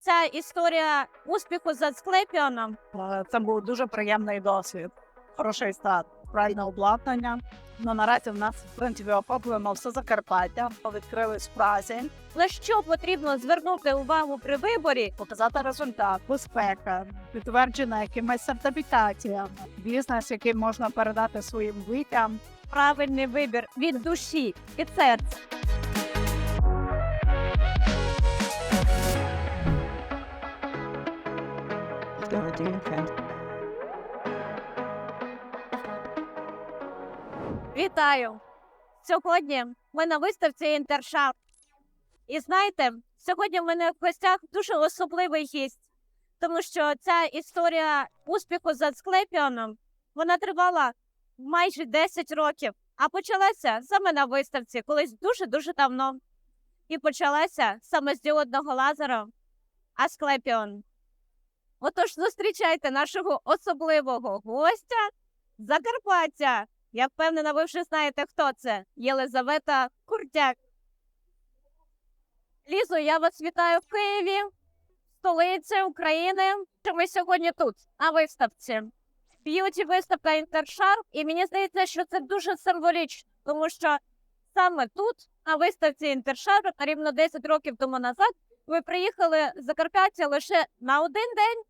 ця історія успіху з Асклепіоном. Е, Це був дуже приємний досвід. Хороший старт, правильне обладнання. Ну наразі в нас в принципі охоплюємо все Закарпаття. Відкрились в Празі, На що потрібно звернути увагу при виборі? показати результат, безпека, підтверджена якимись сертифікаціями, бізнес, який можна передати своїм дітям. Правильний вибір від душі, від серця. Вітаю! Сьогодні ми на виставці Інтершап. І знаєте, сьогодні в мене в гостях дуже особливий гість, тому що ця історія успіху з Асклепіоном вона тривала майже 10 років, а почалася саме на виставці, колись дуже-дуже давно. І почалася саме з діодного лазера Асклепіон. Отож, зустрічайте нашого особливого гостя Закарпаття. Я впевнена, ви вже знаєте, хто це. Єлизавета Куртяк. Лізо, я вас вітаю в Києві, столиці України. Ми сьогодні тут, на виставці. Б'юті виставка Інтершарп, і мені здається, що це дуже символічно, тому що саме тут, на виставці Інтершарп, рівно 10 років тому назад, ви приїхали з Закарпаття лише на один день.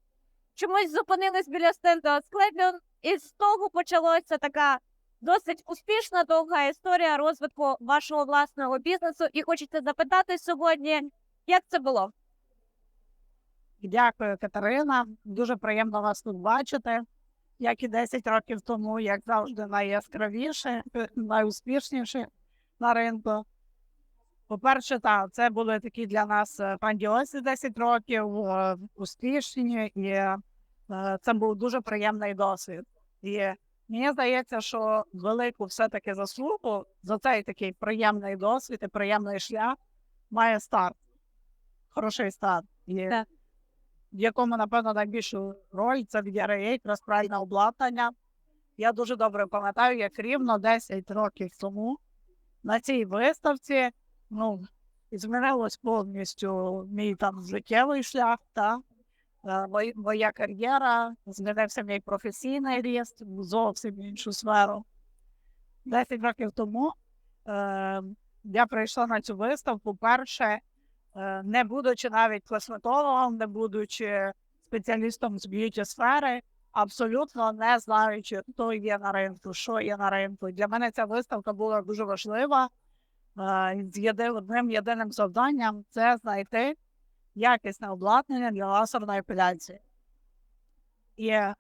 Чомусь зупинились біля стенду Асклепіон, і з того почалася така досить успішна довга історія розвитку вашого власного бізнесу. І хочеться запитати сьогодні, як це було? Дякую, Катерина. Дуже приємно вас тут бачити. Як і 10 років тому, як завжди, найяскравіше, найуспішніше на ринку. По-перше, так, це були такі для нас е, грандіозні 10 років, успішні, і е, це був дуже приємний досвід. І мені здається, що велику все-таки заслугу за цей такий приємний досвід і приємний шлях має старт. Хороший старт. І Так. в якому, напевно, найбільшу роль це від RAA, розправне обладнання. Я дуже добре пам'ятаю, як рівно 10 років тому на цій виставці ну, змінилось повністю мій там життєвий шлях, та, моя кар'єра, змінився мій професійний ріст в зовсім іншу сферу. 10 років тому е, я прийшла на цю виставку перше е, не будучи навіть косметологом, не будучи спеціалістом з б'юті сфери, абсолютно не знаючи, хто є на ринку, що є на ринку. Для мене ця виставка була дуже важлива. Е, З одним єдиним завданням це знайти якісне обладнання для лазерної епіляції. І е,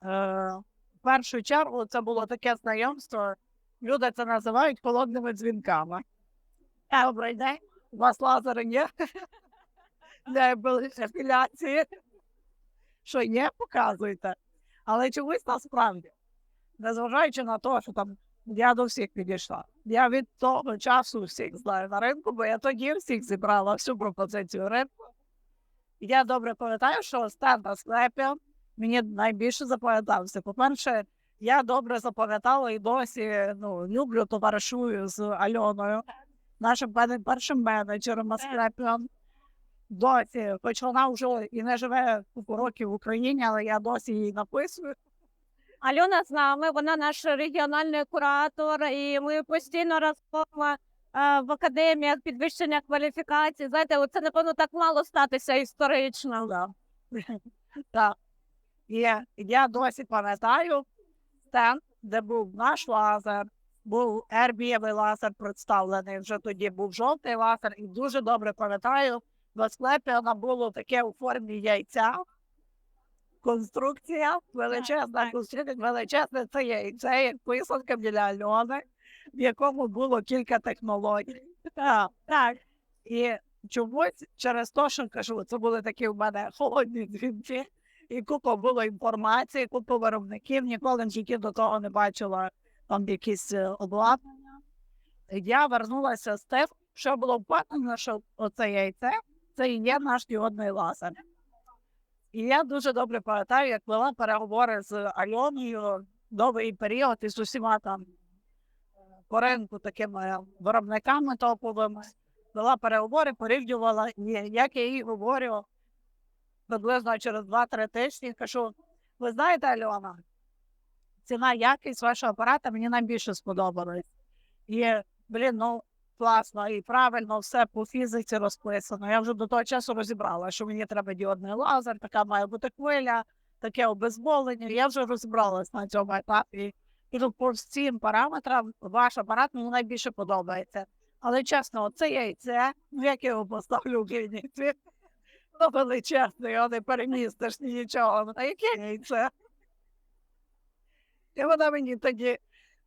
в першу чергу це було таке знайомство. Люди це називають холодними дзвінками. Добрий день, у вас лазери є? для епіляції. Що є, показуйте. Але чомусь насправді, незважаючи на те, що там я до всіх підійшла. Я від того часу всіх знаю на ринку, бо я тоді всіх зібрала всю пропозицію ринку. Я добре пам'ятаю, що стенд на склепі мені найбільше запам'ятався. По-перше, я добре запам'ятала і досі ну, люблю товаришую з Альоною, нашим першим менеджером на склепі досі, хоч вона вже і не живе років в Україні, але я досі їй написую. Альона з нами, вона наш регіональний куратор, і ми постійно розмовляємо в академіях підвищення кваліфікації. Знаєте, оце напевно так мало статися історично. Да. Так. І я досі пам'ятаю стенд, де був наш лазер, був ербієвий лазер представлений, вже тоді був жовтий лазер, і дуже добре пам'ятаю, в склепі вона було таке у формі яйця. Конструкція, величезна конструкція, величезне це яйце, як писанка біля Альони, в якому було кілька технологій. Так, так. І чомусь через те, що кажу, це були такі в мене холодні дзвінки, і купа було інформації, купа виробників, ніколи в до того не бачила там якісь е, обладнання. Я вернулася з тим, що було впевнено, що оце яйце це і є наш діодний лазер. І я дуже добре пам'ятаю, як вела переговори з Альоною довгий період із усіма там по ринку такими виробниками топовими. Вела переговори, порівнювала, і як я їй говорю, приблизно через 2-3 тижні. Кажу: ви знаєте, Альона, ціна якість вашого апарата мені найбільше сподобалась. І, блін, ну класно і правильно все по фізиці розписано. Я вже до того часу розібрала, що мені треба діодний лазер, така має бути хвиля, таке обезболення. Я вже розібралась на цьому етапі. І по всім параметрам ваш апарат мені найбільше подобається. Але чесно, це яйце, ну як я його поставлю в клініці, ну величезне, його не перемістиш ні нічого. А яке яйце? І вона мені тоді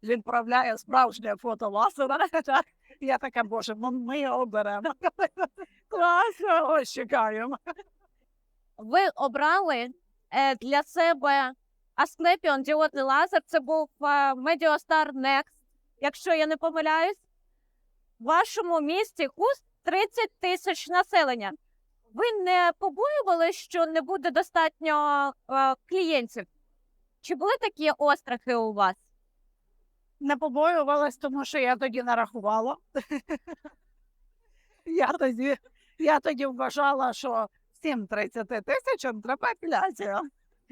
відправляє справжнє фото лазера. Так? Я така, боже, ну, ми його беремо. Класно, ось чекаємо. Ви обрали е, для себе Asclepion діодний лазер. Це був Mediostar Next, якщо я не помиляюсь. В вашому місті Хуст 30 тисяч населення. Ви не побоювали, що не буде достатньо е, клієнтів? Чи були такі острахи у вас? Не побоювалась, тому що я тоді нарахувала. я, тоді, я тоді вважала, що всім 30 тисячам треба апеляція.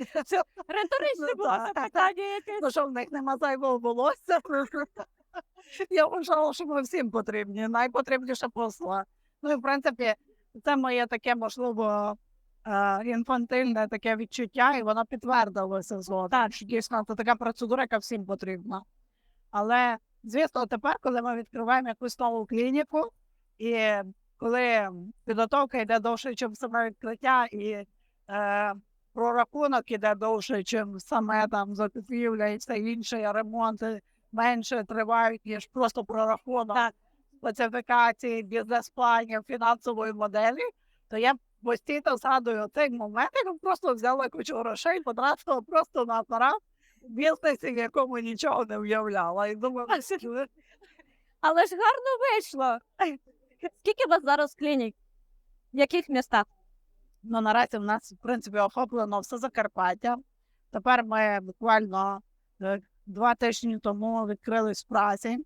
Це- Риторичне Ну, було так. запитання якесь. Ну, що в них нема зайвого волосся. Я вважала, що ми всім потрібні, найпотрібніша посла. Ну і в принципі, це моє таке, можливо, е, інфантильне таке відчуття, і воно підтвердилося згодом. Так, що дійсно це така процедура, яка всім потрібна. Але, звісно, тепер, коли ми відкриваємо якусь нову клініку, і коли підготовка йде довше, ніж саме відкриття, і е, прорахунок іде довше, ніж саме там закупівля і все інше, ремонти менше тривають, ніж просто прорахунок Так. специфікації, бізнес-планів, фінансової моделі, то я постійно згадую цей момент, як просто взяла кучу грошей, потратила просто на апарат в бізнесі, в якому нічого не уявляла. І думаю, «Ну, Але ж гарно вийшло. Скільки у вас зараз клінік? В яких містах? Ну, наразі в нас, в принципі, охоплено все Закарпаття. Тепер ми буквально е, два тижні тому відкрились в Празі.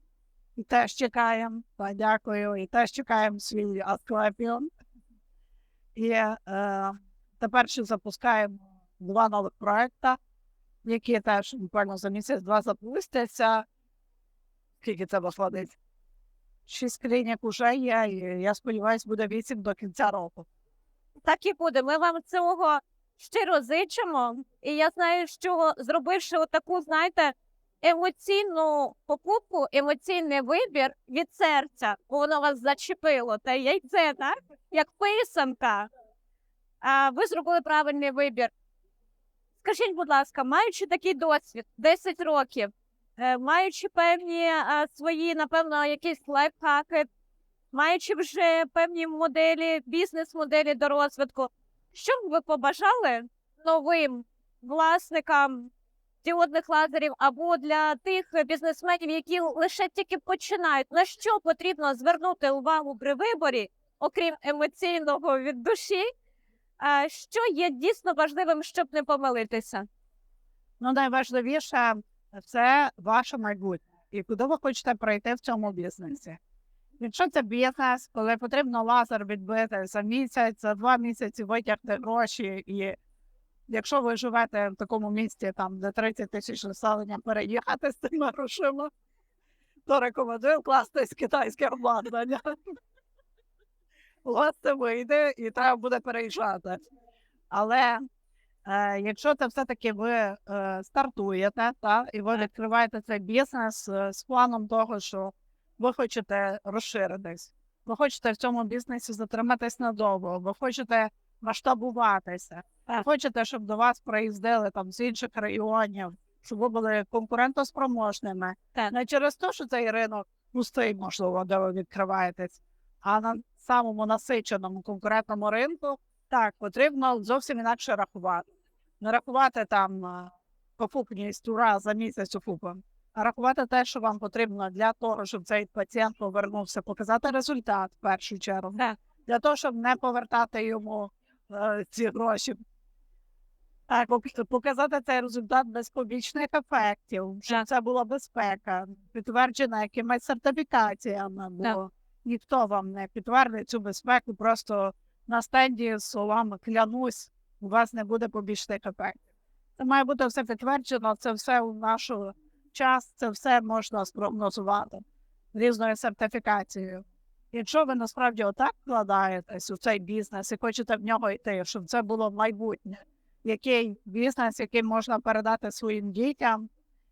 І теж чекаємо. Та, дякую. І теж чекаємо свій Асклепіон. І е, тепер ще запускаємо два нових проекти, які теж буквально за місяць-два запустяться. Скільки це виходить? Шість клінік уже є, і я сподіваюся, буде вісім до кінця року. Так і буде. Ми вам цього щиро зичимо. І я знаю, що зробивши таку, знаєте, емоційну покупку, емоційний вибір від серця, воно вас зачепило, та яйце, так? Як писанка. А ви зробили правильний вибір. Скажіть, будь ласка, маючи такий досвід, 10 років, е, маючи певні свої, напевно, якісь лайфхаки, маючи вже певні моделі, бізнес-моделі до розвитку, що б ви побажали новим власникам діодних лазерів або для тих бізнесменів, які лише тільки починають, на що потрібно звернути увагу при виборі, окрім емоційного від душі, що є дійсно важливим, щоб не помилитися? Ну, найважливіше це ваше майбутнє. І куди ви хочете пройти в цьому бізнесі. Якщо це бізнес, коли потрібно лазер відбити за місяць, за два місяці витягти гроші, і якщо ви живете в такому місті, там де 30 тисяч населення, переїхати з цими грошима, то рекомендую кластись китайське обладнання. Це вийде і треба буде переїжджати. Але Е, якщо це все-таки ви е, стартуєте та, і ви відкриваєте цей бізнес е, з планом того, що ви хочете розширитись, ви хочете в цьому бізнесі затриматись надовго, ви хочете масштабуватися, ви хочете, щоб до вас приїздили там з інших регіонів, щоб ви були конкурентоспроможними. Так. Не через те, що цей ринок пустий, можливо, де ви відкриваєтесь, а на самому насиченому конкурентному ринку так, потрібно зовсім інакше рахувати. Не рахувати там покупність ура за місяць окупом, а рахувати те, що вам потрібно для того, щоб цей пацієнт повернувся, показати результат в першу чергу, Так. для того, щоб не повертати йому е, ці гроші. Так, показати цей результат без побічних ефектів, щоб Так. це була безпека, підтверджена якимись сертифікаціями, бо Так. ніхто вам не підтвердить цю безпеку, просто на стенді з словами клянусь у вас не буде побічних ефектів. Це має бути все підтверджено, це все у наш час, це все можна спрогнозувати різною сертифікацією. Якщо ви насправді отак вкладаєтесь у цей бізнес і хочете в нього йти, щоб це було майбутнє, який бізнес, який можна передати своїм дітям,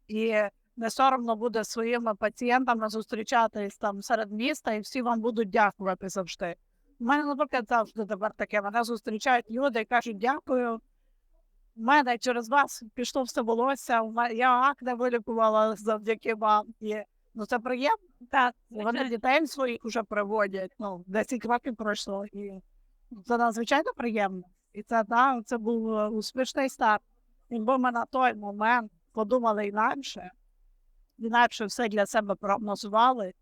і не соромно буде своїми пацієнтами зустрічатись там серед міста, і всі вам будуть дякувати завжди. У мене, наприклад, завжди тепер таке. Мене зустрічають люди і кажуть, дякую. У мене через вас пішло все волосся. Я акне вилікувала завдяки вам. І, ну це приємно. Так, Вони дітей своїх вже приводять. Ну, 10 років пройшло, і це надзвичайно приємно. І це да, це був е, успішний старт. Якби ми на той момент подумали інакше, інакше все для себе прогнозували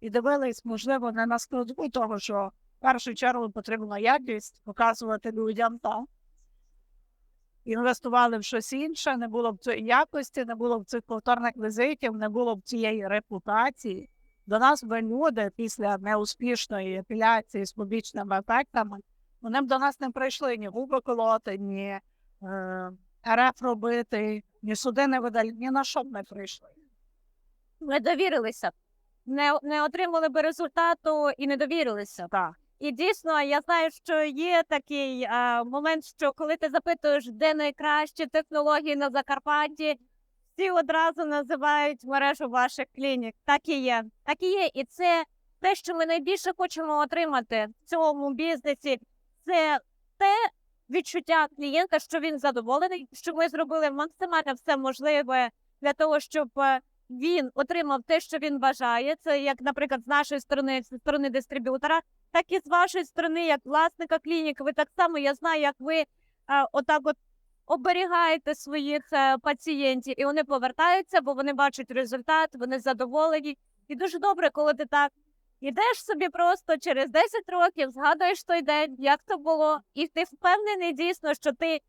і дивились, можливо, не на складу того, що в першу чергу потрібна якість показувати людям так. Інвестували в щось інше, не було б цієї якості, не було б цих повторних візитів, не було б цієї репутації. До нас би люди після неуспішної епіляції з побічними ефектами, вони б до нас не прийшли ні губи колоти, ні е, РФ робити, ні суди не видали, ні на що б не прийшли. не довірилися. Не, не отримали би результату і не довірилися. Так. І дійсно, я знаю, що є такий а, момент, що коли ти запитуєш, де найкращі технології на Закарпатті, всі одразу називають мережу ваших клінік. Так і є. Так і є. І це те, що ми найбільше хочемо отримати в цьому бізнесі. Це те відчуття клієнта, що він задоволений, що ми зробили максимально все можливе для того, щоб е, він отримав те, що він бажає. Це як, наприклад, з нашої сторони, з сторони дистриб'ютора, так і з вашої сторони, як власника клініки. Ви так само я знаю, як ви е, отак от оберігаєте своїх е, пацієнтів, і вони повертаються, бо вони бачать результат, вони задоволені. І дуже добре, коли ти так ідеш собі просто через 10 років, згадуєш той день, як то було, і ти впевнений дійсно, що ти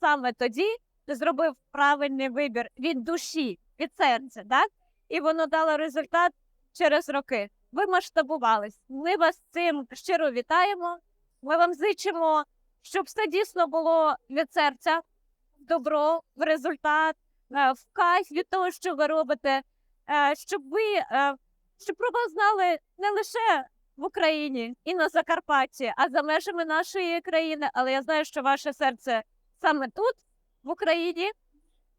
саме тоді зробив правильний вибір від душі, від серця, так? І воно дало результат через роки. Ви масштабувались. Ми вас цим щиро вітаємо. Ми вам зичимо, щоб все дійсно було від серця, добро, в результат, е, в кайф від того, що ви робите, е, щоб ви е, щоб про вас знали не лише в Україні і на Закарпатті, а за межами нашої країни. Але я знаю, що ваше серце саме тут, в Україні,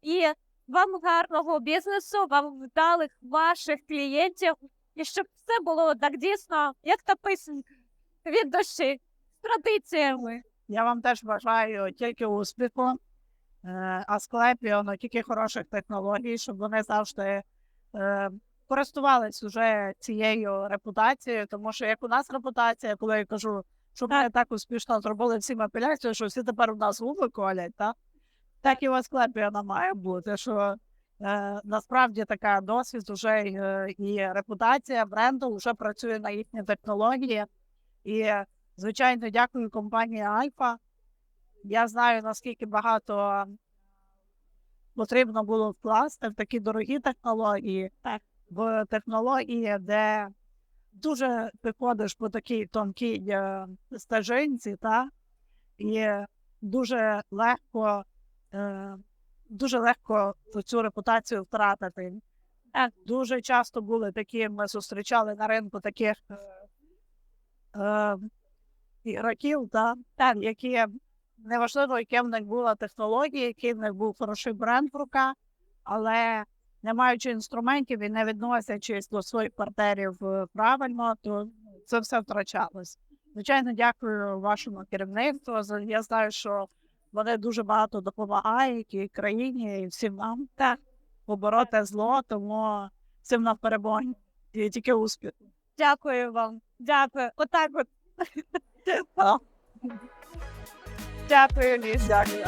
і вам гарного бізнесу, вам вдалих ваших клієнтів, і щоб все було так дійсно, як та писанка від душі, з традиціями. Я вам теж бажаю тільки успіху, е, Асклепіо, ну, тільки хороших технологій, щоб вони завжди е, користувались уже цією репутацією, тому що як у нас репутація, коли я кажу, що ми так успішно зробили всім апеляцію, що всі тепер у нас губи колять, так? Так і у Асклепіона має бути, що е, насправді така досвід уже е, і репутація бренду вже працює на їхні технології. І Звичайно, дякую компанії Альфа. Я знаю, наскільки багато потрібно було вкласти в такі дорогі технології, Так. в технології, де дуже ти ходиш по такій тонкій е, стежинці, та? і дуже легко, дуже легко цю репутацію втратити. Дуже часто були такі, ми зустрічали на ринку таких. е, е, ігроків, да, які неважливо, яке в них була технологія, який в них був хороший бренд в руках, але не маючи інструментів і не відносячись до своїх партнерів е, правильно, то це все втрачалось. Звичайно, дякую вашому керівництву. Я знаю, що вони дуже багато допомагають і країні, і всім нам так, побороти зло, тому всім нам перемоги і тільки успіх. Дякую вам. Дякую. Отак от. Дякую, Ліс. Дякую.